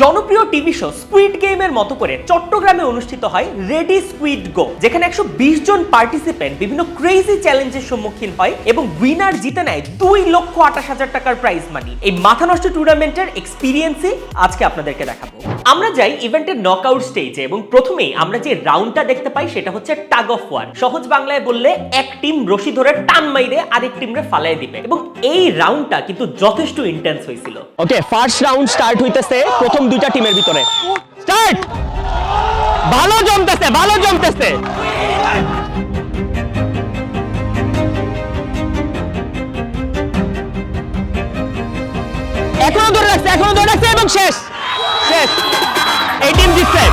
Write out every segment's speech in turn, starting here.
জনপ্রিয় TV show squid গেমের মতো করে চট্টগ্রামে অনুষ্ঠিত হয় রেডি স্কুইড গো যেখানে একশো বিশ জন পার্টিসিপেন্ট বিভিন্ন ক্রেজি চ্যালেঞ্জের সম্মুখীন হয় এবং উইনার জিতে নেয় দুই লক্ষ আঠাশ হাজার টাকার প্রাইজ মানি এই মাথা নষ্ট টুর্নামেন্টের এক্সপিরিয়েন্সই আজকে আপনাদেরকে দেখাবো। আমরা যাই ইভেন্টের নকআউট স্টেজে এবং প্রথমেই আমরা যে রাউন্ডটা দেখতে পাই সেটা হচ্ছে টাগ অফ ওয়ার সহজ বাংলায় বললে এক টিম রশি ধরে টান মাইরে আরেক টিমরে ফালাই দিবে। এবং এই রাউন্ডটা কিন্তু যথেষ্ট ইন্টেন্স হয়েছিল। ওকে ফার্স্ট রাউন্ড স্টার্ট হইতেছে। প্রথম দুইটা টিমের ভিতরে। স্টার্ট! ভালো জমতেছে ভালো জমতেছে। এখনও ধরে রাখছে, এখনও ধরে রাখছে এবং শেষ শেষ। এই টিম জিতছে।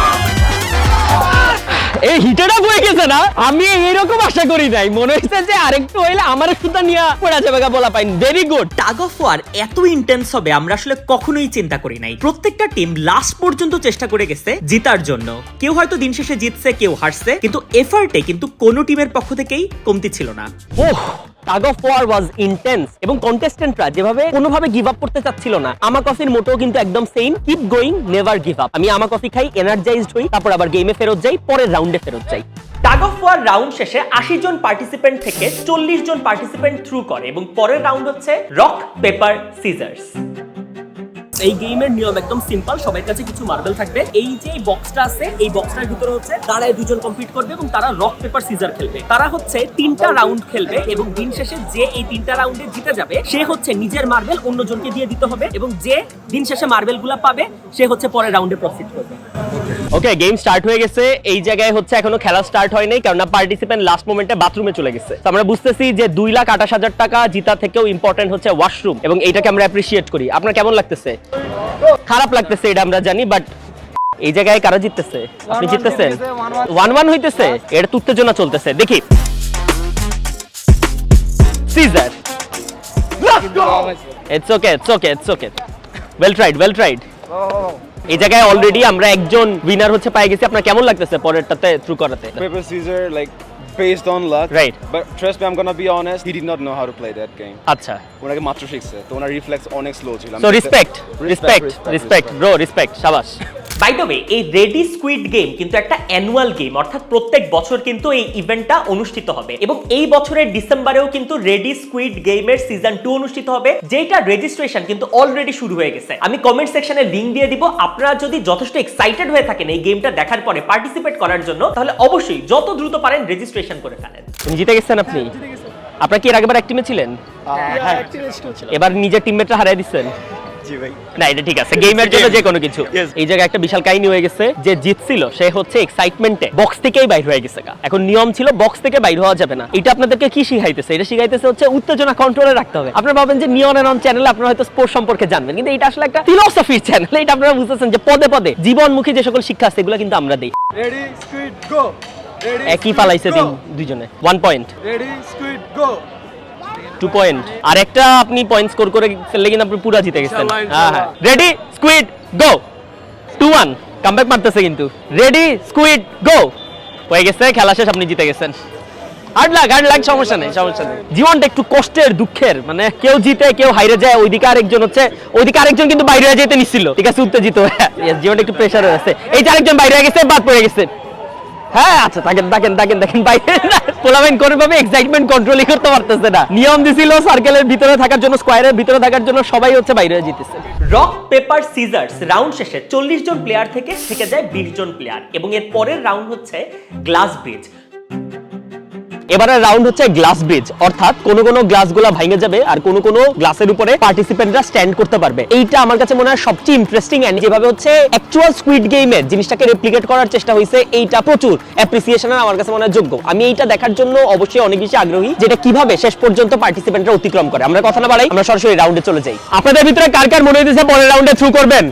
এই হিটারটা বয়ে গেছে না? আমি এরকম আশা করি নাই। মনে হচ্ছে যে আরেকটু হইলে আমার সুতা নিয়ে পড়া যাবে বলা pine. Very good tug of war এত ইন্টেন্স হবে আমরা আসলে কখনোই চিন্তা করি নাই। প্রত্যেকটা টিম লাস্ট পর্যন্ত চেষ্টা করে গেছে জিতার জন্য। কেউ হয়তো দিন শেষে জিতছে কেউ হারছে কিন্তু এফার্টে কিন্তু কোনো টিমের পক্ষ থেকেই কমতি ছিল না। ওহ tug of war was intense এবং কন্টেস্টেন্টরা যেভাবে কোনোভাবে গিভ আপ করতে চাচ্ছিল না আমা কফির মোটেও কিন্তু একদম same keep going never give up আমি আমা কফি খাই এনার্জাইজড হই, তারপর আবার গেমে ফেরত যাই, পরের রাউন্ডে ফেরত যাই। টাগ অফ ওয়ার রাউন্ড শেষে আশি জন পার্টিসিপেন্ট থেকে চল্লিশ জন পার্টিসিপেন্ট থ্রু করে এবং পরের রাউন্ড হচ্ছে রক পেপার সিজার্স এই গেমের নিয়ম একদম সিম্পল, সবার কাছে কিছু মার্বেল থাকবে। এই যে বক্সটা আছে, এই বক্সটার ভিতরে হচ্ছে দাঁড়ায় দুজন কম্পিট করবে এবং তারা রক পেপার সিজার খেলবে। তারা হচ্ছে তিনটা রাউন্ড খেলবে এবং দিন শেষে যে এই তিনটা রাউন্ডে জিতে যাবে, সে হচ্ছে নিজের মার্বেল অন্যজনকে দিয়ে দিতে হবে এবং যে দিন শেষে মার্বেলগুলা পাবে, সে হচ্ছে পরের রাউন্ডে প্রফিট করবে। ওকে গেম স্টার্ট হয়ে গেছে। এই জায়গায় হচ্ছে এখনও খেলা স্টার্ট হয়নি কারণ পার্টিসিপেন্ট লাস্ট মোমেন্টে বাথরুমে চলে গেছে। তো আমরা বুঝতেছি যে দুই লাখ আঠাশ হাজার টাকা জিতা থেকেও ইম্পর্টেন্ট হচ্ছে ওয়াশরুম এবং এইটাকে আমরা অ্যাপ্রিসিয়েট করি। আপনার কেমন লাগতেছে? খারাপ লাগতেছে এটা আমরা জানি বাট এই জায়গায় কারা জিততেছে? আপনি জিততেছেন? ওয়ান ওয়ান হইতেছে? এটা তো উত্তেজনা চলতেছে। দেখি। Scissor it's okay it's okay it's okay well tried well tried এই জায়গায় অলরেডি আমরা একজন উইনার হচ্ছে পাই গেছি। আপনার কেমন লাগতেছে পরেরটাতে থ্রু করাতে? Paper scissor like based on luck. Right. but trust me i'm gonna be honest he did not know how to play that game. আচ্ছা। ওনাকে মাত্র শিখছে। তো ওনার রিফ্লেক্স অনেক স্লো ছিল। So respect respect respect bro respect শাবাশ by the way এই ready squid game কিন্তু একটা অ্যানুয়াল গেম অর্থাৎ প্রত্যেক বছর কিন্তু এই ইভেন্টটা অনুষ্ঠিত হবে। এবং এই বছরের ডিসেম্বরেও কিন্তু রেডি স্কুইড গেমের সিজন টু অনুষ্ঠিত হবে যেটা রেজিস্ট্রেশন কিন্তু অলরেডি শুরু হয়ে গেছে। আমি কমেন্ট সেকশনে লিংক দিয়ে দিব আপনারা যদি যথেষ্ট এক্সাইটেড হয়ে থাকেন এই গেমটা দেখার পরে পার্টিসিপেট করার জন্য তাহলে অবশ্যই যত দ্রুত পারেন রেজিস্ট্রেশন করে ফেলেন। জিতে গেছেন আপনি? আপনারা কি এর আগেবার এক টিমে ছিলেন? হ্যাঁ এবার নিজের টিমমেটরা হারিয়ে দিচ্ছেন। জি ভাই। না এটা ঠিক আছে। গেমের জন্য যে কোনো কিছু। এই জায়গায় একটা বিশাল কাহিনী হয়ে গেছে যে জিতছিল সে হচ্ছে এক্সাইটমেন্টে বক্স থেকেই বাইর হয়ে গেছে। এখন নিয়ম ছিল বক্স থেকে বাইর হওয়া যাবে না। এটা আপনাদেরকে কি শিখাইতেছে? এটা শিখাইতেছে হচ্ছে উত্তেজনা কন্ট্রোলে রাখতে হবে। আপনারা ভাবেন যে নিয়ন অন চ্যানেলে আপনারা হয়তো স্পোর্ট সম্পর্কে জানবেন কিন্তু এটা আসলে একটা ফিলোসফির চ্যানেল এটা আপনারা বুঝতেছেন যে পদে পদে জীবনমুখী যে সকল শিক্ষা আছে এগুলো কিন্তু আমরা দিই। রেডি স্কুইড গো একই পালাইছে দুইজনে। One point ready squid go two point আর একটা আপনি পয়েন্ট স্কোর করে ফেললে কিন্তু আপনি পুরো জিতে গেছেন। হ্যাঁ হ্যাঁ। Ready squid go two one comeback মারতেছে কিন্তু। রেডি স্কুইড গো হয়ে গেছে খেলা শেষ আপনি জিতে গেছেন। হার্ড লাগ হার্ড লাগ সমস্যা নেই সমস্যা নেই। জীবনটা একটু কষ্টের দুঃখের। মানে কেউ জিতে কেউ হাইরে যায় ওইদিকে আরেকজন হচ্ছে ওইদিকে আরেকজন কিন্তু বাইরে যেতে নিচ্ছিল। ঠিক আছে উত্তেজিত। Yes, জীবনটা একটু প্রেশার আছে। এই যে আরেকজন বাইরে হয়ে গেছে বাদ পড়ে গেছে। হ্যাঁ আচ্ছা দেখেন দেখেন দেখেন দেখেন বাইরে পোলামেন্ট কোনো ভাবে এক্সাইটমেন্ট কন্ট্রোলই করতে পারতেছে না। নিয়ম দিছিল সার্কেলের ভিতরে থাকার জন্য স্কোয়ারের ভিতরে থাকার জন্য সবাই হচ্ছে বাইরে জিতেছে। রক পেপার সিজার্স রাউন্ড শেষে চল্লিশ জন প্লেয়ার থেকে থেকে যায় বিশ জন প্লেয়ার এবং এর পরের রাউন্ড হচ্ছে গ্লাস ব্রিজ এবারে রাউন্ড হচ্ছে গ্লাস ব্রিজ। অর্থাৎ কোন কোন গ্লাসগুলো ভেঙে যাবে আর কোন কোন গ্লাসের উপরে পার্টিসিপেন্টরা স্ট্যান্ড করতে পারবে। এইটা আমার কাছে মনে হয় সবচেয়ে ইন্টারেস্টিং এন্ড যেভাবে হচ্ছে অ্যাকচুয়াল স্কুইড গেমের জিনিসটাকে রেপ্লিকেট করার চেষ্টা হয়েছে, এইটা প্রচুর অ্যাপ্রিসিয়েশনের আমার কাছে মনে হয় যোগ্য। আমি এইটা দেখার জন্য অবশ্যই অনেক বেশি আগ্রহী যেটা কীভাবে শেষ পর্যন্ত পার্টিসিপেন্টরা অতিক্রম করে। আমরা কথা না বাড়াই, আমরা সরাসরি রাউন্ডে চলে যাই। আপনাদের ভিতরে কার কার মনে হইতেছে পরের রাউন্ডে থ্রু করবেন?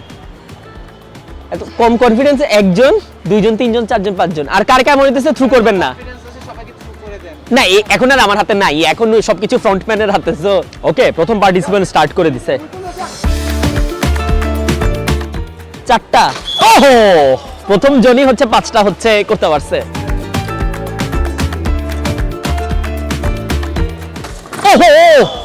এত কম কনফিডেন্স একজন, দুইজন, তিনজন, চারজন, পাঁচজন। আর কার কার মনে হইতেছে থ্রু করবেন না? না এখন আর আমার হাতে নাই, এখন সবকিছু ফ্রন্টম্যানের হাতে তো ওকে প্রথম পার্টিসিপেন্ট স্টার্ট করে দিছে। চারটা। ওহো! প্রথম জনই হচ্ছে পাঁচটা, হচ্ছে করতে পারছে। ওহো!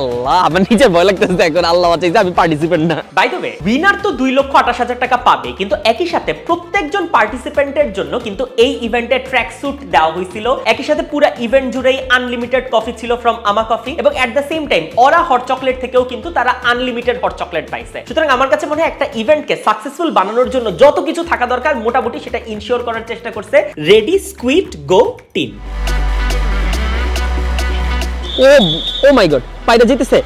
আল্লাহ আমার নিজের ভয় লাগতেছে এখন, আল্লাহ বাঁচাইছে, আমি পার্টিসিপেন্ট না। বাই দ্য ওয়ে উইনার তো দুই লক্ষ আঠাশ হাজার টাকা পাবে, কিন্তু একই সাথে প্রত্যেকজন পার্টিসিপেন্টের জন্য কিন্তু এই ইভেন্টে ট্র্যাক স্যুট দেওয়া হয়েছিল। একই সাথে পুরো ইভেন্ট জুড়েই আনলিমিটেড কফি ছিল ফ্রম আমা কফি এবং at the same time Aura hot chocolate থেকেও কিন্তু তারা আনলিমিটেড হট চকলেট পাইছে। সুতরাং আমার কাছে মনে হয় একটা ইভেন্টকে সাকসেসফুল বানানোর জন্য যত কিছু থাকা দরকার, মোটামুটি সেটা ইনশিওর করার চেষ্টা করছে ready squid go team oh oh my god, পায়রা জিতেছে।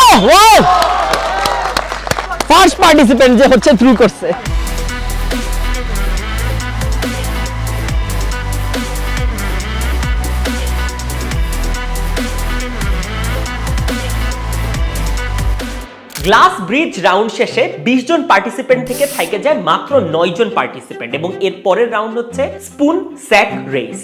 Oh wow! ফার্স্ট পার্টিসিপেন্ট যে হচ্ছে থ্রু করছে। গ্লাস ব্রিজ রাউন্ড শেষে বিশ জন পার্টিসিপেন্ট থেকে থাকে যায় মাত্র নয় জন পার্টিসিপেন্ট এবং এর পরের রাউন্ড হচ্ছে স্পুন স্যাক রেস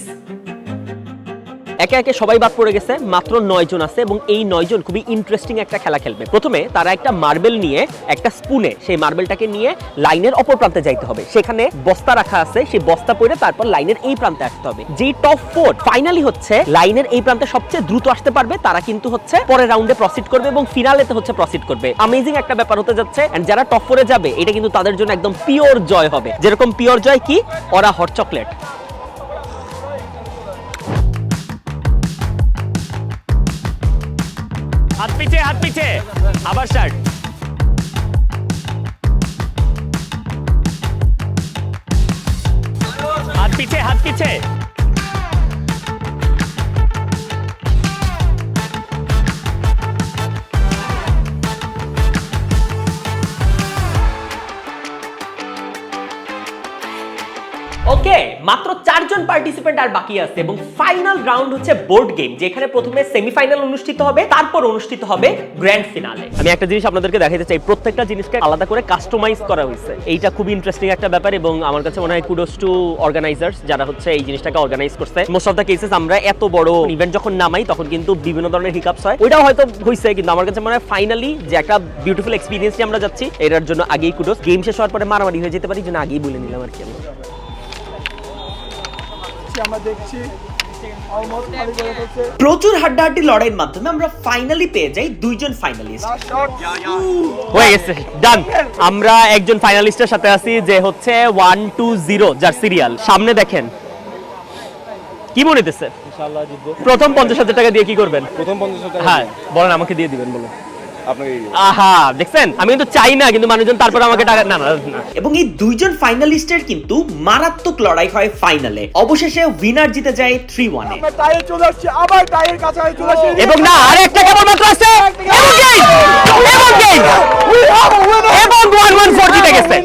একে একে সবাই বাদ পড়ে গেছে, মাত্র নয় জন আছে এবং এই নয় জন খুবই ইন্টারেস্টিং একটা খেলা খেলবে। প্রথমে তারা একটা মার্বেল নিয়ে, একটা স্পুনে সেই মার্বেলটাকে নিয়ে লাইনের অপর প্রান্তে যাইতে হবে। সেখানে বস্তা রাখা আছে, সেই বস্তা পড়ে তারপর লাইনের এই প্রান্তে আসতে হবে। যেই টপ ফোর ফাইনালি হচ্ছে, লাইনের এই প্রান্তে সবচেয়ে দ্রুত আসতে পারবে, তারা কিন্তু হচ্ছে পরের রাউন্ডে প্রসিড করবে এবং ফিনালেতে হচ্ছে প্রসিড করবে। আমেজিং একটা ব্যাপার হতে যাচ্ছে যারা টপ ফোরে যাবে, এটা কিন্তু তাদের জন্য একদম পিওর জয় হবে। যেরকম পিওর জয় কি? ওরা হট চকলেট হাত পিঠে হাত পিছে আবার স্টার্ট হাত পিঠে হাত পিছে ওকে মাত্র চারজন পার্টিসিপেন্ট আর বাকি আছে এবং ফাইনাল রাউন্ড হচ্ছে বোর্ড গেম যেখানে প্রথমে সেমিফাইনাল অনুষ্ঠিত হবে, তারপর অনুষ্ঠিত হবে গ্র্যান্ড ফিনালে আমি একটা জিনিস আপনাদেরকে দেখাতে চাই, প্রত্যেকটা জিনিসকে আলাদা করে কাস্টমাইজ করা হয়েছে। এইটা খুব ইন্টারেস্টিং একটা ব্যাপার এবং আমার কাছে মনে হয় কুডোস টু অর্গানাইজার্স যারা হচ্ছে এই জিনিসটাকে অর্গানাইজ করছে। মোস্ট অফ দ্য কেসেস আমরা এত বড় ইভেন্ট যখন নামাই, তখন কিন্তু বিভিন্ন ধরনের হিকাপস হয়। ওইটাও হয়তো হয়েছে কিন্তু আমার কাছে মনে হয় ফাইনালি যে একটা বিউটিফুল এক্সপিরিয়েন্স আমরা যাচ্ছি, এটার জন্য আগেই কুডোস গেম শেষ হওয়ার পরে মারামারি হয়ে যেতে পারি যেন আগেই বলে নিলাম আর কি আমি আমরা দেখছি প্রচুর হাড্ডাহাড্ডি লড়াইয়ের মাধ্যমে আমরা ফাইনালি পেয়ে যাই দুইজন ফাইনালিস্ট হয়ে গেছে ডান আমরা একজন ফাইনালিস্টের সাথে আছি যে হচ্ছে ওয়ান টু জিরো যার সিরিয়াল সামনে দেখেন। কি মনে হইতেছে? প্রথম পঞ্চাশ হাজার টাকা দিয়ে কি করবেন? প্রথম 50 টাকা হ্যাঁ বলেন আমাকে দিয়ে দিবেন বলুন। আহা দেখছেন? আমি কিন্তু চাই না কিন্তু মানুষজন তারপর আমাকে টাকা না না না এবং এই দুইজন ফাইনালিস্টের কিন্তু মারাত্মক লড়াই হয় ফাইনালে অবশেষে উইনার জিতে যায় থ্রি ওয়ানে আমরা টাইয়ে চলে আসছি আবার টাইয়ের কাছাকাছি চলে আসছি। এবং না আরেকটা কেবল মাত্র আছে এবং গেম এবং গেম এবং ওয়ান ওয়ান ফোর জিতে গেছে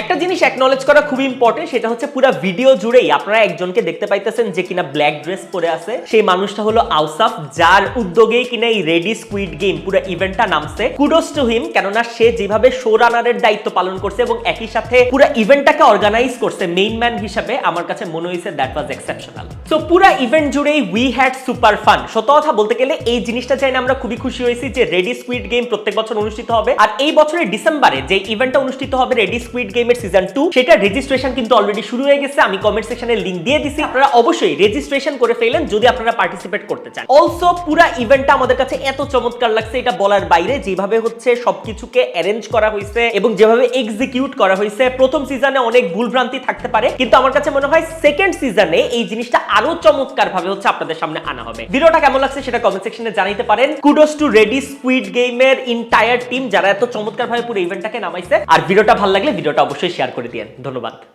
একটা জিনিস অ্যাকনলেজ করা খুবই ইম্পর্টেন্ট সেটা হচ্ছে পুরো ভিডিও জুড়েই আপনারা একজনকে দেখতে পাইতেছেন যে কিনা ব্ল্যাক ড্রেস পরে আছে। সেই মানুষটা হলো আউসাফ, যার উদ্যোগেই কিনা এই রেডি স্কুইড গেম পুরো ইভেন্টটা নামছে। কুডোস টু হিম কেননা সে যেভাবে শো রানারের দায়িত্ব পালন করছে এবং একই সাথে পুরো ইভেন্টটাকে অর্গানাইজ করছে মেইন ম্যান হিসাবে আমার কাছে মনে হয়েছে দ্যাট ওয়াজ এক্সেপশনাল সো পুরো ইভেন্ট জুড়েই উই হ্যাড সুপার ফান সত্য কথা বলতে গেলে এই জিনিসটা চাইলে আমরা খুবই খুশি হয়েছি যে রেডি স্কুইড গেম প্রত্যেক বছর অনুষ্ঠিত হবে। আর এই বছরের ডিসেম্বরে যে ইভেন্টটা অনুষ্ঠিত হবে রেডি স্কুইড গেমের সিজন টু সেটা রেজিস্ট্রেশন কিন্তু অলরেডি শুরু হয়ে গেছে। আমি কমেন্ট সেকশনে লিংক দিয়ে দিছি। আপনারা অবশ্যই রেজিস্ট্রেশন করে ফেলেন যদি আপনারা পার্টিসিপেট করতে চান। অলসো পুরা ইভেন্টটা আমাদের কাছে এত চমৎকার লাগছে, এটা বলার বাইরে যেভাবে হচ্ছে সবকিছুকে অ্যারেঞ্জ করা হয়েছে এবং যেভাবে এক্সিকিউট করা হয়েছে। প্রথম সিজনে অনেক ভুলভ্রান্তি থাকতে পারে, কিন্তু আমার কাছে মনে হয় সেকেন্ড সিজনে এই জিনিসটা আরও চমৎকার ভাবে হচ্ছে আপনাদের সামনে আনা হবে। ভিডিওটা কেমন লাগছে সেটা কমেন্ট সেকশনে জানাইতে পারেন। কুডোস টু রেডি স্কুইড গেমের ইন্টায়ার টিম যারা এত চমৎকার ভাবে পুরো ইভেন্টটাকে নামাইছে। আর ভিডিওটা ভালো লাগলে ভিডিওটা অবশ্যই শেয়ার করে দিয়েন। ধন্যবাদ।